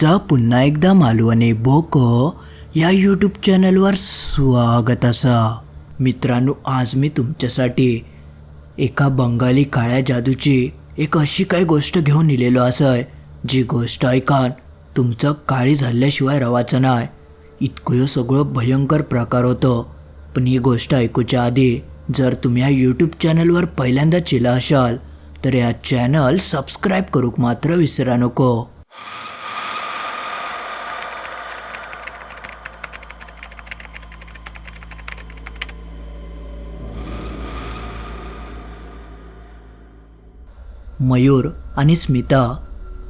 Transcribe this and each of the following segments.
तुमचा पुन्हा एकदा मालवणे बोको या यूट्यूब चॅनलवर स्वागत असा. मित्रांनो आज मी तुमच्यासाठी एका बंगाली काळ्या जादूची एक अशी काही गोष्ट घेऊन इलेलो असं जी गोष्ट ऐकान तुमचं काळी झाल्याशिवाय रवाचं नाही इतकं ह्यो सगळं भयंकर प्रकार होतो. पण ही गोष्ट ऐकूच्या आधी जर तुम्ही या यूट्यूब चॅनलवर पहिल्यांदा चिला असाल तर या चॅनल सबस्क्राईब करूक मात्र विसरा नको. मयूर आणि स्मिता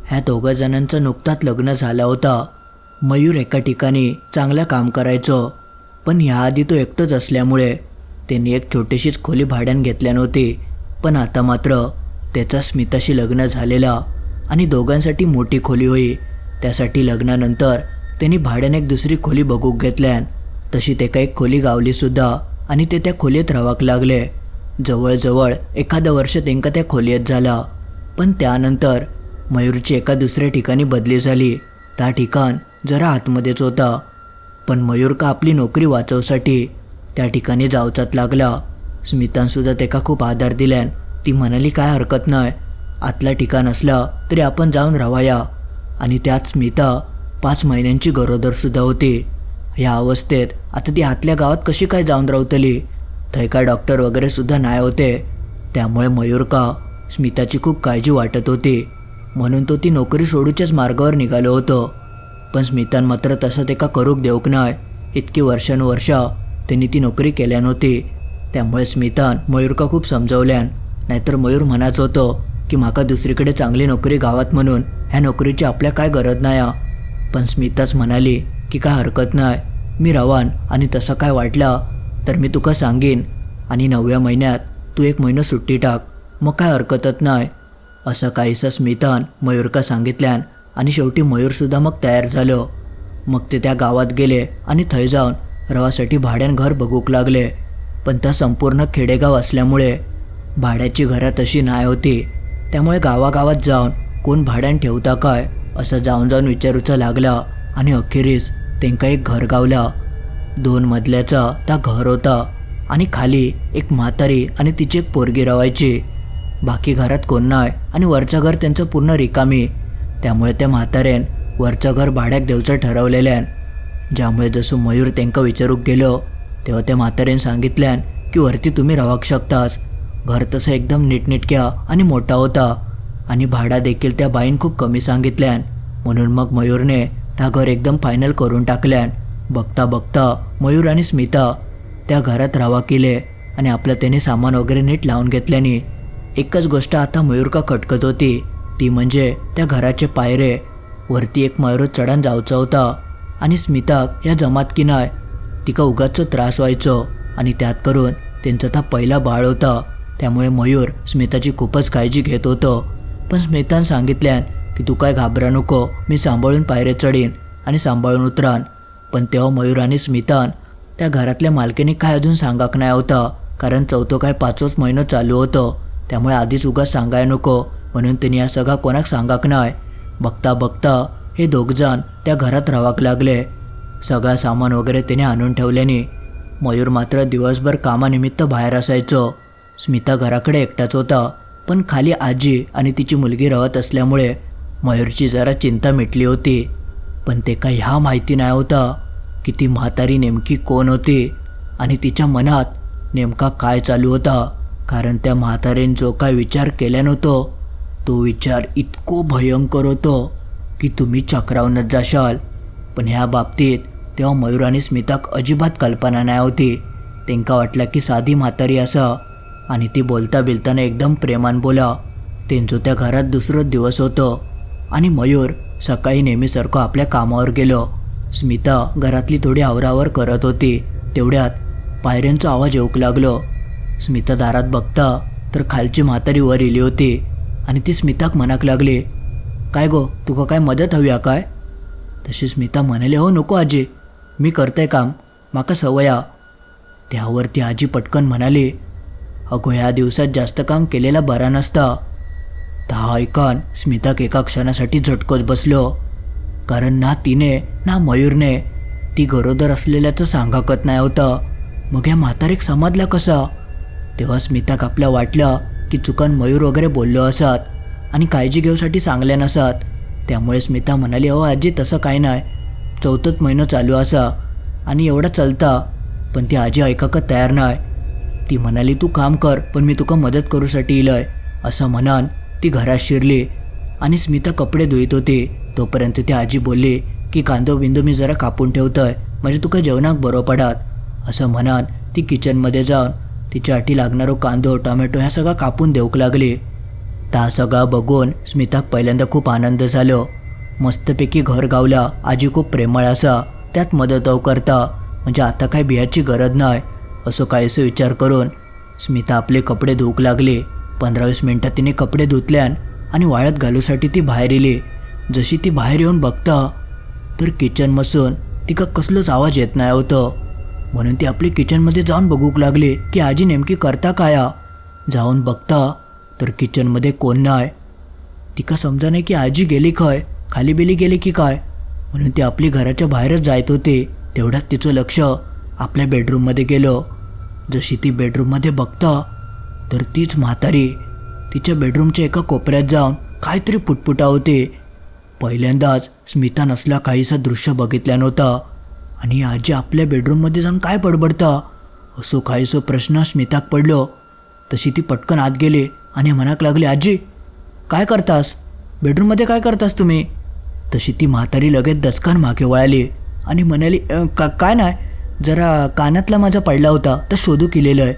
ह्या दोघा जणांचं नुकताच लग्न झालं होता. मयूर एका ठिकाणी चांगलं काम करायचं पण ह्याआधी तो एकटंच असल्यामुळे त्यांनी एक छोटीशीच खोली भाड्यानं घेतल्या नव्हती. पण आता मात्र त्याचा स्मिताशी लग्न झालेला आणि दोघांसाठी मोठी खोली होई. त्यासाठी लग्नानंतर त्यांनी भाड्याने एक दुसरी खोली बघूक घेतल्यान तशी ते एक खोली गावलीसुद्धा आणि ते त्या खोलीत रावाक लागले. जवळजवळ एखादं वर्ष त्यांका त्या खोलीत झाला. पण त्यानंतर मयूरची एका दुसऱ्या ठिकाणी बदली झाली. त्या ठिकाण जरा आतमध्येच होता. पण मयूर का आपली नोकरी वाचवसाठी त्या ठिकाणी जावचाच लागला. स्मितानसुद्धा त्याका खूप आधार दिल्यान ती म्हणाली काय हरकत नाही. आतला ठिकाण असला तरी आपण जाऊन राहावया आणि त्यात स्मिता पाच महिन्यांची गरोदरसुद्धा होती. या अवस्थेत आता ती आतल्या गावात कशी काय जाऊन राहतली थंय काय डॉक्टर वगैरेसुद्धा नाही होते. त्यामुळे मयूर का स्मिताची खूप काळजी वाटत होती. म्हणून तो ती नोकरी सोडूच्याच मार्गावर निघालो होतो. पण स्मितान मात्र तसं ते का करूक देऊक नाही इतकी वर्षानुवर्षा त्यांनी ती नोकरी केल्या नव्हती त्यामुळे स्मितान मयूरका खूप समजवल्यान नाहीतर मयूर म्हणाच होतो की माका दुसरीकडे चांगली नोकरी गावात म्हणून ह्या नोकरीची आपल्या काय गरज नाही पण स्मिताच म्हणाली की काय हरकत नाही मी रवान आणि तसं काय वाटलं तर मी तुका सांगेन आणि नवव्या महिन्यात तू एक महिना सुट्टी टाक. मग काय हरकतच नाही. असं काहीसं स्मितान मयूरका सांगितल्यान आणि शेवटी मयूरसुद्धा मग तयार झालं. मग ते त्या गावात गेले आणि थंय जाऊन रवासाठी भाड्यान घर बघूक लागले. पण त्या संपूर्ण खेडेगाव असल्यामुळे भाड्याची घरं तशी नाही होती. त्यामुळे गावागावात जाऊन कोण भाड्यान ठेवता काय असं जाऊन जाऊन विचारूचा लागला आणि अखेरीस त्यांका एक घर गावला. दोन मजल्याचा त्या घर होता आणि खाली एक म्हातारी आणि तिची एक पोरगी रवायची. बाकी घरात कोण नाही आणि वरचं घर त्यांचं पूर्ण रिकामी. त्यामुळे त्या म्हाताऱ्यान वरचं घर भाड्याक देवचं ठरवलेल्यान. ज्यामुळे जसं मयूर त्यांका विचारूक गेलो तेव्हा त्या म्हाताऱ्यान सांगितल्यान की वरती तुम्ही राहूक शकताच घर तसं एकदम नीटनीटक्या आणि मोठा होता आणि भाडा देखील त्या बाईन खूप कमी सांगितल्यान. म्हणून मग मयूरने त्या घर एकदम फायनल करून टाकल्यान. बघता बघता मयूर आणि स्मिता त्या घरात रावा केले आणि आपलं त्याने सामान वगैरे नीट लावून घेतल्याने एकच गोष्ट आता मयूर का खटकत होती. ती म्हणजे त्या घराचे पायरे. वरती एक मयूर चढण जावचा होता आणि स्मिताक या जमात की नाही तिका उगाचो त्रास व्हायचो आणि त्यात करून त्यांचा ता पहिला बाळ होता. त्यामुळे मयूर स्मिताची खूपच काळजी घेत होतो. पण स्मितान सांगितल्यान की तू काय घाबरा नको मी सांभाळून पायरे चढीन आणि सांभाळून उतरान. पण तेव्हा मयूर आणि स्मितान त्या घरातल्या मालकीने काय अजून सांगाक नाही होता कारण चौथं काय पाचोच महिनं चालू होतं. त्यामुळे आधीच उगाच सांगाय नको. म्हणून तिने या सगळा कोणाक सांगाक नाही बघता बघता हे दोघजण त्या घरात राहाक लागले. सगळा सामान वगैरे तिने आणून ठेवल्याने मयूर मात्र दिवसभर कामानिमित्त बाहेर असायचो. स्मिता घराकडे एकटाच होता पण खाली आजी आणि तिची मुलगी राहत असल्यामुळे मयूरची जरा चिंता मिटली होती. पण ते काय ह्या माहिती नाही होता की ती म्हातारी नेमकी कोण होती आणि तिच्या मनात नेमका काय चालू होता. कारण त्या म्हातारेन जो काय विचार केला नव्हतो तो विचार इतको भयंकर होतो की तुम्ही चक्रावूनच जाशाल. पण ह्या बाबतीत तेव्हा मयूर आणि स्मिताक अजिबात कल्पना नाही होती. त्यांका वाटलं की साधी म्हातारी असा. आणि ती बोलता बिलताना एकदम प्रेमान बोला. त्यांचं त्या घरात दुसरं दिवस होतं. आणि मयूर सकाळी नेहमीसारखं आपल्या कामावर गेलो. स्मिता घरातली थोडी आवरावर करत होती. तेवढ्यात पायऱ्यांचा आवाज येऊक लागलो. स्मिता दारात बघता तर खालची म्हातारी वर इली होती. आणि ती स्मिताक मनाक लागली काय गो तुका काय मदत हवी आहे काय? तशी स्मिता म्हणाले हो नको आजी मी करते काम माका सवया त्यावर ती आजी पटकन म्हणाली अगो ह्या दिवसात जास्त काम केलेला बरा नसता. ता ऐकान स्मिताक एका क्षणासाठी झटकत बसलो कारण ना तिने ना मयूरने ती गरोदर असलेल्याचं सांगाकत नाही होतं. मग या म्हातारीक समजल्या कसा? तेव्हा स्मिताक आपल्या वाटलं की चुकन मयूर वगैरे बोललो असत आणि काळजी घेऊसाठी सांगले नसत. त्यामुळे स्मिता म्हणाली अहो आजी तसं काय नाही. चौथच महिनं चालू असा आणि एवढा चलता पण ती आजी ऐकाकत तयार नाही. ती म्हणाली तू काम कर पण मी तुका मदत करूसाठी इलय. असं म्हणान ती घरात शिरली आणि स्मिता कपडे धुईत होती. तोपर्यंत ती आजी बोलली की कांदो बिंदो मी जरा कापून ठेवतोय. म्हणजे तुका जेवणाक बरं पडात. असं म्हणान ती किचनमध्ये जाऊन तिच्या अटी लागणारो कांदो टोमॅटो ह्या सगळं कापून देऊक लागली. ता सगळा बघून स्मिताक पहिल्यांदा खूप आनंद झालो. मस्तपैकी घर गावला आजी खूप प्रेमळ असा त्यात मदत करता. म्हणजे आता काय बियाची गरज नाही असं काहीसं विचार करून स्मिता आपले कपडे धुवूक लागली. पंधरा वीस मिनटात तिने कपडे धुतल्यान आणि वाळत घालूसाठी ती बाहेर येली जशी ती बाहेर येऊन बघता तर किचनमधून तिका कसलोच आवाज येत नाही होतं. म्हणून ती आपली किचनमध्ये जाऊन बघूक लागले की आजी नेमकी करता काया. जाऊन बघता तर किचनमध्ये कोण नाही तिका समजा नाही की आजी गेली काय खाली बिली गेली की काय? म्हणून ती आपली घराच्या बाहेरच जायत होते. तेवढ्यात तिचं लक्ष आपल्या बेडरूममध्ये गेलं. जशी ती बेडरूममध्ये बघता तर तीच म्हातारी तिच्या बेडरूमच्या एका कोपऱ्यात जाऊन काहीतरी पुटपुटा होते. पहिल्यांदाच स्मिता नसला काहीसं दृश्य बघितल्या नव्हता. आणि आजी आपल्या बेडरूममध्ये जाऊन काय पडबडतं? असो काहीसो प्रश्न स्मिताक पडलो. तशी ती पटकन आत गेली आणि म्हणाक लागली आजी काय करतास? बेडरूममध्ये काय करतास तुम्ही? तशी ती म्हातारी लगेच दचकान मागे वळाली आणि म्हणाली का काय नाही. जरा कानातला माझा पडला होता तर शोधू केलेलं आहे.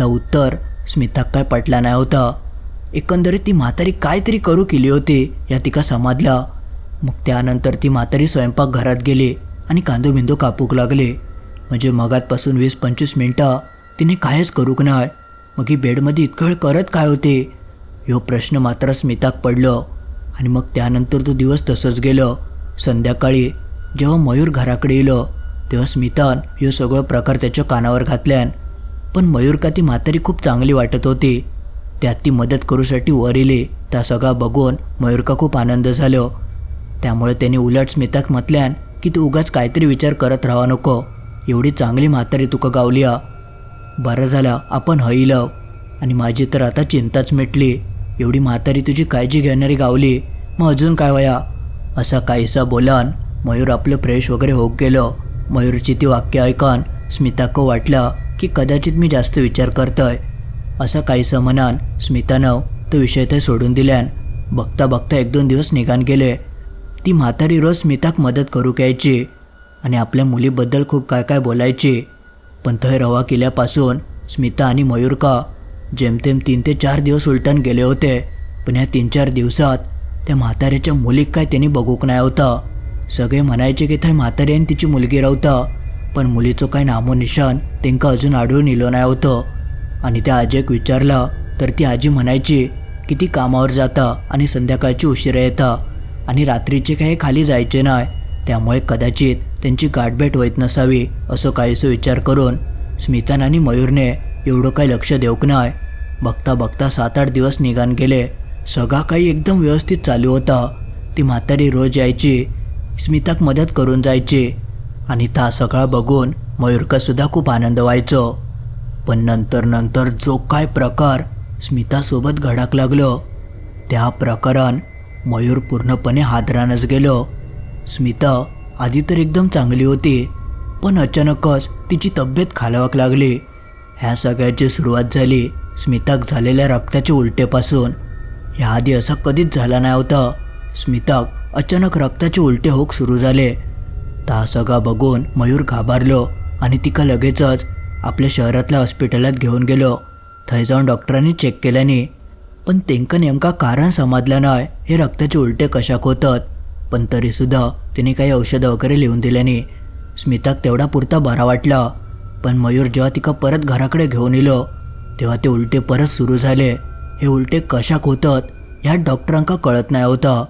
तर उत्तर स्मिताक काय पटला नाही होता. एकंदरीत ती म्हातारी काहीतरी करू केली होती. या तिका समाजला. मग त्यानंतर ती म्हातारी स्वयंपाकघरात गेली. आणि कांदो बिंदो कापूक लागले. म्हणजे मगातपासून वीस पंचवीस मिनटं तिने कायच करूक नाही मग ही बेडमध्ये इतकं करत काय होते? ह्यो प्रश्न मात्र स्मिताक पडलं. आणि मग त्यानंतर तो दिवस तसंच गेलं. संध्याकाळी जेव्हा मयूर घराकडे येलो तेव्हा स्मितान ह्यो सगळं प्रकार त्याच्या कानावर घातल्यान. पण मयूर का ती म्हातारी खूप चांगली वाटत होती? त्यात ती मदत करूसाठी वर येली. त्या सगळा बघून मयूरका खूप आनंद झालो. त्यामुळे त्याने उलट स्मिताक म्हटल्यान की तू उगाच काहीतरी विचार करत राहा नको. एवढी चांगली म्हातारी तुका गावली आ बरं झालं आपण हईलव आणि माझी तर आता चिंताच मिटली. एवढी म्हातारी तुझी काळजी घेणारी गावली. मग अजून काय वया? असा काहीसा बोलान मयूर आपलं फ्रेश वगैरे होत गेलं. मयूरची ती वाक्य ऐकान स्मिताक वाटलं की कदाचित मी जास्त विचार करतोय. असं काहीसं म्हणान स्मितानं तो विषय ते सोडून दिल्यान. बघता बघता एक दोन दिवस निघान गेले. ती म्हातारी रोज स्मिताक मदत करू यायची आणि आपल्या मुलीबद्दल खूप काय काय बोलायची. पण थंय रवा केल्यापासून स्मिता आणि मयूरका जेमतेम तीन ते चार दिवस उलटण गेले होते. पण ह्या तीन चार दिवसात त्या म्हाताऱ्याच्या मुलीक काय त्यांनी बघूक नाही होता सगळे म्हणायचे की थंय म्हातारी आणि तिची मुलगी रावता. पण मुलीचं काय नामो निशान अजून आढळून इलो नाही होतं आणि त्या आजीक विचारला तर ती आजी म्हणायची की ती कामावर जाता आणि संध्याकाळची उशिरा येता. आणि रात्रीचे काही खाली जायचे नाही. त्यामुळे कदाचित त्यांची गाठभेट होत नसावी असं काहीसं विचार करून स्मितान आणि मयूरने एवढं काही लक्ष देऊक नाही. बघता बघता सात आठ दिवस निघान गेले. सगळा काही एकदम व्यवस्थित चालू होता. ती म्हातारी रोज यायची. स्मिताक मदत करून जायची. आणि ता सगळा बघून मयूरकासुद्धा खूप आनंद व्हायचो. पण नंतर नंतर जो काय प्रकार स्मितासोबत घडाक लागलं त्या प्रकरण मयूर पूर्णपणे हादरानच गेलो. स्मिता आधी तर एकदम चांगली होती पण अचानकच तिची तब्येत खालावाक लागली. ह्या सगळ्याची सुरुवात झाली स्मिताक झालेल्या रक्ताच्या उलटेपासून. ह्याआधी असा कधीच झाला नाही होता. स्मिताक अचानक रक्ताचे उलटे होक सुरू झाले. ता सगळा बघून मयूर घाबरलो आणि तिका लगेचच आपल्या शहरातल्या हॉस्पिटलात घेऊन गेलो. थंय जाऊन डॉक्टरांनी चेक केल्याने पण तेंका नेमका कारण समजलं नाही हे रक्ताचे उलटे कशाक होतात? पण तरीसुद्धा तिने काही औषधं वगैरे लिहून दिल्याने स्मिताक तेवढा पुरता बरा वाटला. पण मयूर जेव्हा तिका परत घराकडे घेऊन येलो तेव्हा ते उलटे परत सुरू झाले. हे उलटे कशाक होतात ह्या डॉक्टरांका कळत नाही होता.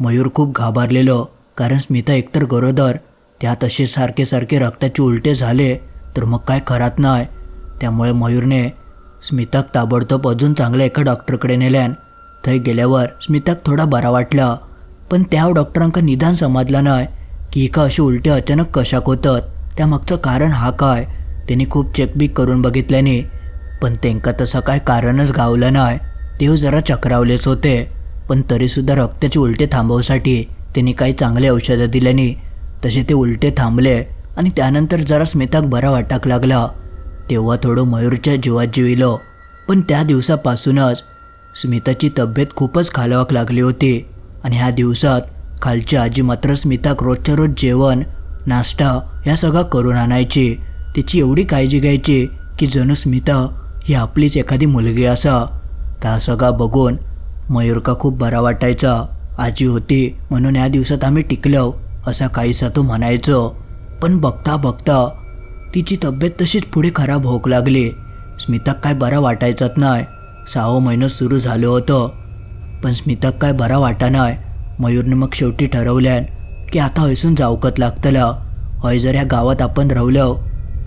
मयूर खूप घाबरलेलो कारण स्मिता एकतर गरोदर त्यात असे सारखे सारखे रक्ताचे उलटे झाले तर मग काय खरात नाही त्यामुळे मयूरने स्मिताक ताबडतोब अजून चांगल्या एका डॉक्टरकडे नेल्यान थंय गेल्यावर स्मिताक थोडा बरा वाटला. पण त्या डॉक्टरांका निदान समजलां नाय की हिका अशी उलटे अचानक कशाक होतात त्यामागचं कारण हा काय? त्यांनी खूप चेकबीक करून बघितल्याने. पण त्यांका तसं काय कारणच गावलं नाही तेव जरा चक्रावलेच होते. पण तरीसुद्धा रक्ताचे उलटे थांबवसाठी त्यांनी काही चांगले औषधं दिल्याने तसे ते उलटे थांबले आणि त्यानंतर जरा स्मिताक बरा वाटाक लागला. तेव्हा थोडं मयूरच्या जीवात जिविलो. पण त्या दिवसापासूनच स्मिताची तब्येत खूपच खालावाक लागली होती. आणि ह्या दिवसात खालची आजी मात्र स्मिताक रोजच्या रोज जेवण नाश्ता ह्या सगळा करून आणायची. तिची एवढी काळजी घ्यायची की जणू स्मिता ही आपलीच एखादी मुलगी असा. त्या सगळा बघून मयूरका खूप बरा वाटायचा. आजी होती म्हणून या दिवसात आम्ही टिकलो असा काहीसा तो म्हणायचो. पण बघता बघता तिची तब्येत तशीच पुढे खराब होऊ लागली. स्मिताक काय बरा वाटायचाच नाही सहावं महिनं सुरू झालं होतं. पण स्मिताक काय बरा वाटा नाही मयूरनं मग शेवटी ठरवल्यान की आता हयसून जावकत लागतलं. हय जर ह्या गावात आपण रावलो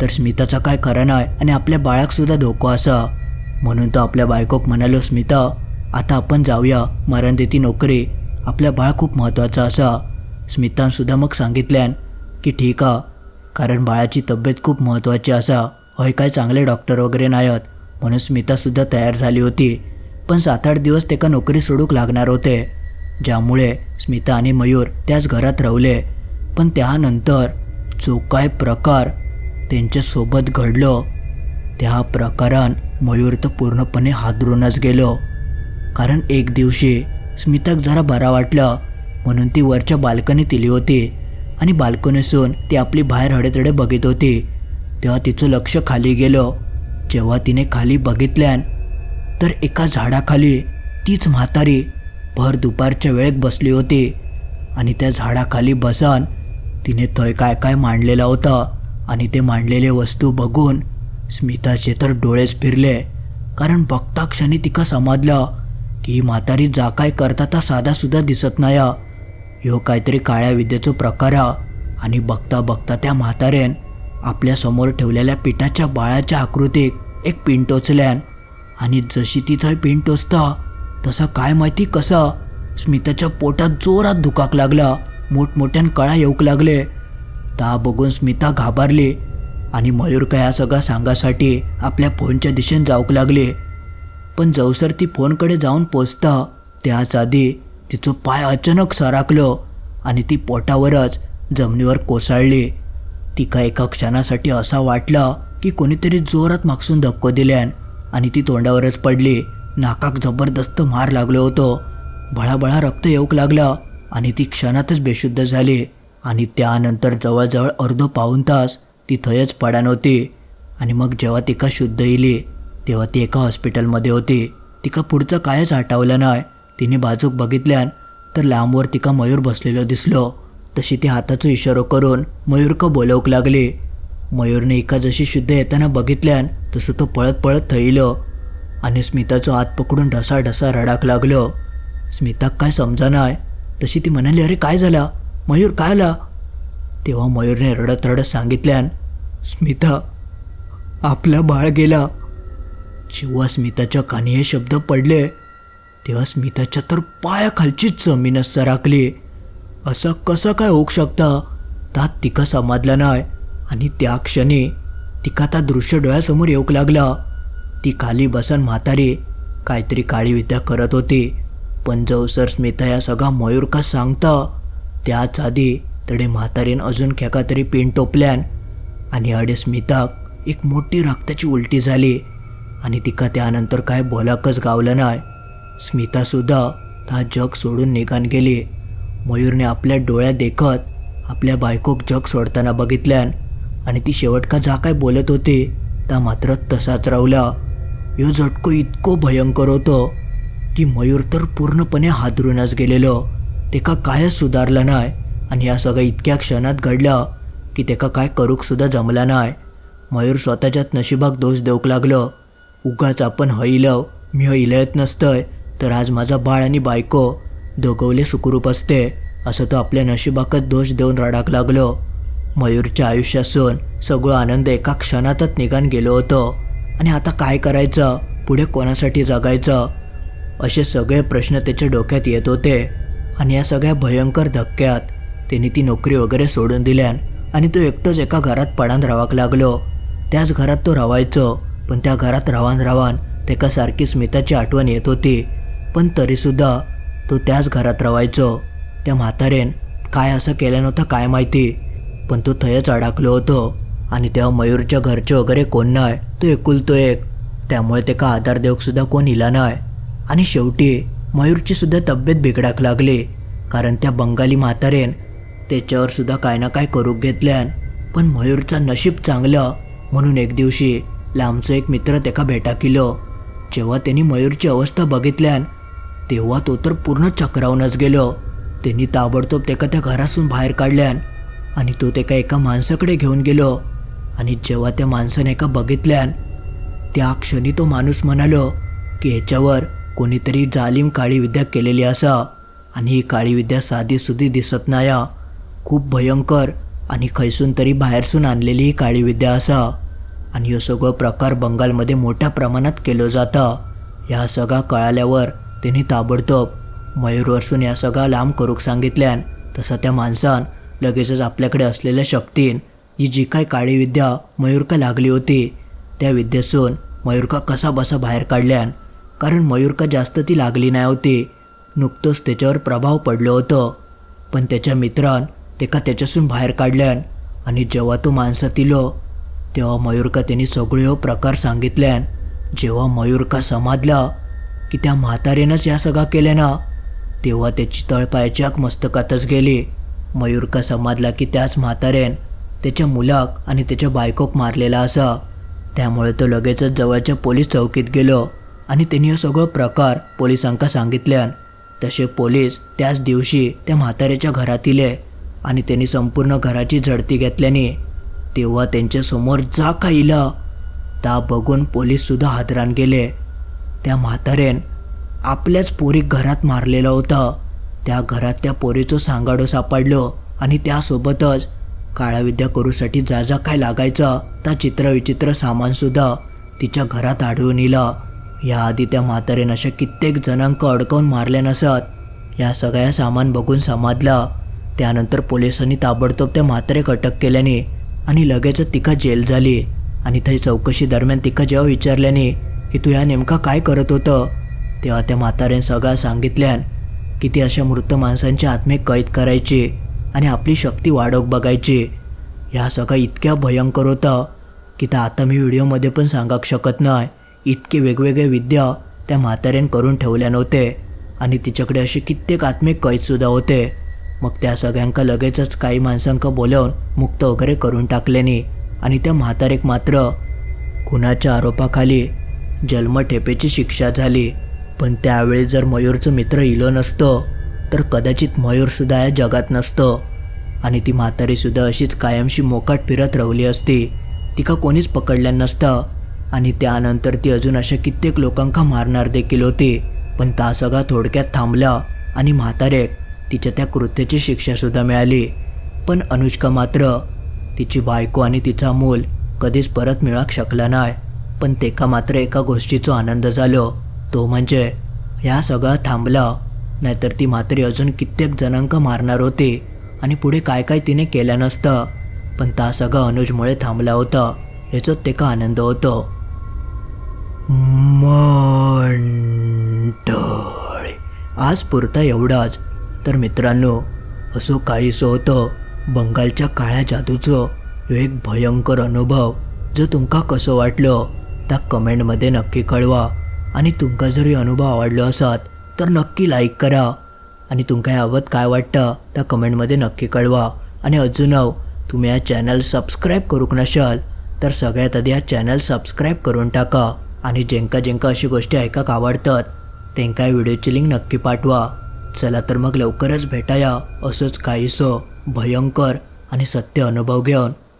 तर स्मिताचा काय खरं नाही आणि आपल्या बाळाक सुद्धा धोको असा. म्हणून तो आपल्या बायकोक म्हणालो स्मिता आता आपण जाऊया मरण देती नोकरी. आपल्या बाळ खूप महत्त्वाचं असा. स्मितानसुद्धा मग सांगितल्यान की ठीक आहे कारण बाळाची तब्येत खूप महत्त्वाची असा हय काय चांगले डॉक्टर वगैरे नाहीत म्हणून स्मितासुद्धा तयार झाली होती. पण सात आठ दिवस ते का नोकरी सोडूक लागणार होते ज्यामुळे स्मिता आणि मयूर त्याच घरात रवले पण त्यानंतर जो काय प्रकार त्यांच्यासोबत घडलो त्या प्रकारान मयूर तर पूर्णपणे हादरूनच गेलो. कारण एक दिवशी स्मिताक जरा बरा वाटलं म्हणून ती वरच्या बाल्कनीत इली होती. आणि बाल्कनीसून ती आपली बाहेर हडेतडे बघित होती. तेव्हा तिचं लक्ष खाली गेलं. जेव्हा तिने खाली बघितल्यान तर एका झाडाखाली तीच म्हातारी भर दुपारच्या वेळेत बसली होती. आणि त्या झाडाखाली बसान तिने थंय काय काय मांडलेला होता आणि ते मांडलेले वस्तू बघून स्मिताचे तर डोळेच फिरले. कारण बघता क्षणी तिका समजलं की ही म्हातारी जा काय करता ता साधासुद्धा दिसत नाही ह्यो काहीतरी काळ्या विद्येचो प्रकार हा. आणि बघता बघता त्या म्हाताऱ्यान आपल्यासमोर ठेवलेल्या पिठाच्या बाळाच्या आकृतीक एक पिंड टोचल्यान आणि जशी ती थंय पिंड टोचता तसा काय माहिती कसा स्मिताच्या पोटात जोरात दुखाक लागला. मोठमोठ्यान कळा येऊक लागले. ता बघून स्मिता घाबरली आणि मयूर का ह्या सगळा सांगासाठी आपल्या फोनच्या दिशेने जाऊक लागले. पण जवसर ती फोनकडे जाऊन पोचता त्याच आधी तिचं पाय अचानक सरकलं आणि ती पोटावरच जमिनीवर कोसळली. तिका एका क्षणासाठी असा वाटला की कोणीतरी जोरात मागसून धक्को दिल्यान आणि ती तोंडावरच पडली. नाकाक जबरदस्त मार लागलो होतो. बळाबळा रक्त येऊक लागला आणि ती क्षणातच बेशुद्ध झाली आणि त्यानंतर जवळजवळ अर्धो पाऊन तास ती थंयच पडान होती. आणि मग जेव्हा तिका शुद्ध येली तेव्हा ती एका हॉस्पिटलमध्ये होती. तिका पुढचं कायच आठवलं नाही तिने बाजूक बघितल्यान तर लांबवर तिका मयूर बसलेलो दिसलो. तशी ती हाताचो इशारो करून मयूरक बोलवूक लागली. मयूरने एका जशी शुद्ध येताना बघितल्यान तसं तो पळत पळत थैलो आणि स्मिताचो हात पकडून ढसा ढसा रडाक लागलो. स्मिताक काय समजा तशी ती म्हणाली अरे काय झाला? मयूर काय आला? तेव्हा मयूरने रडत रडत सांगितल्यान स्मिता आपला बाळ गेला. जेव्हा स्मिताच्या कानी हे शब्द पडले तेव्हा स्मिताच्या तर पायाखालचीच जमीनच सरकली असं कसं काय होऊ शकतं? त्यात तिका समाधला नाही. आणि त्या क्षणी तिका त्या दृश्य डोळ्यासमोर येऊ लागला. ती खाली बसन म्हातारी काहीतरी काळी विद्या करत होती. पण जवसर स्मिता या सगळा मयूर का सांगता? त्याच आधी तडे म्हातारीन अजून खेका तरी पेंट टोपल्यान आणि अडे स्मिताक एक मोठी रक्ताची उलटी झाली. आणि तिका त्यानंतर काय बोलाकच गावलं नाही. स्मितासुद्धा हा जग सोडून निघान गेली. मयूरने आपल्या डोळ्यात देखत आपल्या बायकोक जग सोडताना बघितल्यान आणि ती शेवटका जा काय बोलत होती त्या मात्र तसाच रावला ह्यो झटको इतको भयंकर होतो की मयूर तर पूर्णपणे हादरूनच गेलेलो. तेका कायच सुधारलं नाही आणि या सगळं इतक्या क्षणात घडलं की तेका काय करूकसुद्धा जमला नाही मयूर स्वतःच्याच नशिबाक दोष देऊक लागलो. उगाच आपण हईलव मी हईलयत नसतंय तर आज माझा बाळ आणि बायको दोघवले सुखरूप असते असं तो आपल्या नशिबाकच दोष देऊन रडाक लागलो. मयूरच्या आयुष्यासून सगळं आनंद एका क्षणातच निघान गेलो होतो. आणि आता काय करायचं? पुढे कोणासाठी जगायचं? असे सगळे प्रश्न त्याच्या डोक्यात येत होते. आणि या सगळ्या भयंकर धक्क्यात त्यांनी ती नोकरी वगैरे सोडून दिल्यान आणि तो एकटोच एका घरात पडान रावाक लागलो. त्याच घरात तो रावायचो पण त्या घरात रावान रावान तेका सारखी स्मिताची आठवण येत होती. पण तरीसुद्धा तो त्याच घरात रावायचो. त्या म्हातारेन काय असं केलं नव्हतं काय माहिती पण तो थयच अडकलो होतो. आणि तेव्हा मयूरच्या घरचे वगैरे कोण नाही तो एकुलतो एक. त्यामुळे तेका आधार देऊकसुद्धा कोण इला नाही आणि शेवटी मयूरचीसुद्धा तब्येत बिघडाक लागली कारण त्या बंगाली म्हातारेन त्याच्यावर सुद्धा काय ना काय करूक घेतल्यान. पण मयूरचं नशीब चांगलं म्हणून एक दिवशी लांबचो एक मित्र त्याका भेटा केलं. जेव्हा त्यांनी मयूरची अवस्था बघितल्यान तेव्हा तो तर पूर्ण चक्रावूनच गेलो. त्यांनी ताबडतोब तेका त्या घरासून बाहेर काढल्यान आणि तो तेका एका माणसाकडे घेऊन गेलो. आणि जेव्हा त्या माणसाने एका बघितल्यान त्या क्षणी तो माणूस म्हणालो की ह्याच्यावर कोणीतरी जालिम काळी विद्या केलेली असा आणि ही काळी विद्या साधी सुधी दिसत नाही खूप भयंकर आणि खैसून तरी बाहेरसून आणलेली ही काळी विद्या असा. आणि ह्यो सगळो प्रकार बंगालमध्ये मोठ्या प्रमाणात केलो जाता. ह्या सगळा कळाल्यावर त्यांनी ताबडतोब मयूरवरसून या सगळा लांब करूक सांगितल्यान तसं त्या माणसान लगेचच आपल्याकडे असलेल्या शक्तीन ही जी काय काळी विद्या मयूरका लागली होती त्या विद्येसून मयूरका कसा बसा बाहेर काढल्यान कारण मयूरका जास्त ती लागली नाही होती नुकतंच त्याच्यावर प्रभाव पडलो होतं. पण त्याच्या मित्रान तेका त्याच्यासून बाहेर काढल्यान आणि जेव्हा तो माणसं तिलो तेव्हा मयूरका त्यांनी सगळे प्रकार सांगितल्यान जेव्हा मयूरका समाजला की त्या म्हातारेनंच या सगळा केल्या ना. तेव्हा त्याची तळपायाची मस्तकातच गेली. मयूरका समाजला की त्याच म्हातारेन त्याच्या मुलाक आणि त्याच्या बायकोक मारलेला असा. त्यामुळे तो लगेचच जवळच्या पोलीस चौकीत गेलो आणि त्यांनी हे सगळं प्रकार पोलिसांका सांगितल्यान. तसे पोलीस त्याच दिवशी त्या म्हाताऱ्याच्या घरात इले आणि त्यांनी संपूर्ण घराची झडती घेतल्याने तेव्हा त्यांच्यासमोर जा का इला. ता बघून पोलीस सुद्धा हादरान गेले. त्या म्हातारेन आपल्याच पोरी घरात मारलेला होता. त्या घरात त्या पोरीचं सांगाडो सापडलो आणि त्यासोबतच काळाविद्या करूसाठी जा जा काय लागायचं त्या चित्रविचित्र सामानसुद्धा तिच्या घरात आढळून इला. याआधी त्या म्हातारेन अशा कित्येक जणांक अडकवून मारले नसत. या सगळ्या सामान बघून समाजला त्यानंतर पोलिसांनी ताबडतोब त्या म्हातारेक अटक केल्याने आणि लगेचच तिका जेल झाली आणि थंय चौकशी दरम्यान तिका जेव्हा विचारल्याने की तू या नेमका काय करत होतं? तेव्हा त्या म्हाताऱ्याने सगळं सांगितल्यान की ती अशा मृत माणसांचे आत्मे कैद करायची आणि आपली शक्ती वाढवूक बघायची. ह्या सगळं इतक्या भयंकर होतं की तर आता मी व्हिडिओमध्ये पण सांगाक शकत नाही. इतके वेगवेगळे विद्या त्या म्हाताऱ्याने करून ठेवल्या नव्हते आणि तिच्याकडे असे कित्येक आत्मे कैदसुद्धा होते. मग त्या सगळ्यांका लगेचच काही माणसांका बोलवून मुक्त वगैरे करून टाकल्याने आणि त्या म्हातारेक मात्र खुनाच्या आरोपाखाली जन्मठेपेची शिक्षा झाली. पण त्यावेळी जर मयूरचं मित्र इलो नसतं तर कदाचित मयूरसुद्धा या जगात नसतं. आणि ती म्हातारीसुद्धा अशीच कायमशी मोकाट फिरत राहिली असती. तिका कोणीच पकडल्या नसतं. आणि त्यानंतर ती अजून अशा कित्येक लोकांका मारणार देखील होती. पण ता सगळा थोडक्यात थांबला आणि म्हातारेक तिच्या त्या कृत्याची शिक्षासुद्धा मिळाली. पण अनुष्का मात्र तिची बायको आणि तिचा मूल कधीच परत मिळाक शकला नाही. पण तेका मात्र एका गोष्टीचा आनंद झालो. तो म्हणजे ह्या सगळा थांबला. नाहीतर ती मात्र अजून कित्येक जणांका मारणार होती आणि पुढे काय काय तिने केलं नसतं. पण ता सगळा अनुजमुळे थांबला होता. ह्याच्यात तेका आनंद होतो. मंडळी. आज पुरता एवढाच. तर मित्रांनो असो काहीसं होतं. बंगालच्या काळ्या जादूचं ह्यो एक भयंकर अनुभव जो तुमका कसं वाटलं? त्या कमेंटमध्ये नक्की कळवा. आणि तुमका जर हे अनुभव आवडलो असत तर नक्की लाईक करा. आणि तुमका याबाबत काय वाटतं त्या कमेंटमध्ये नक्की कळवा. आणि अजून हो, तुम्ही या चॅनल सबस्क्राईब करूक नशाल तर सगळ्यात आधी हा चॅनल सबस्क्राईब करून टाका. आणि जेंका जेंका अशी गोष्टी ऐकाक आवडतात तेंका या व्हिडिओची लिंक नक्की पाठवा. चला तर मग लवकरच भेटाया. असंच काहीसं भयंकर आणि सत्य अनुभव घेऊन.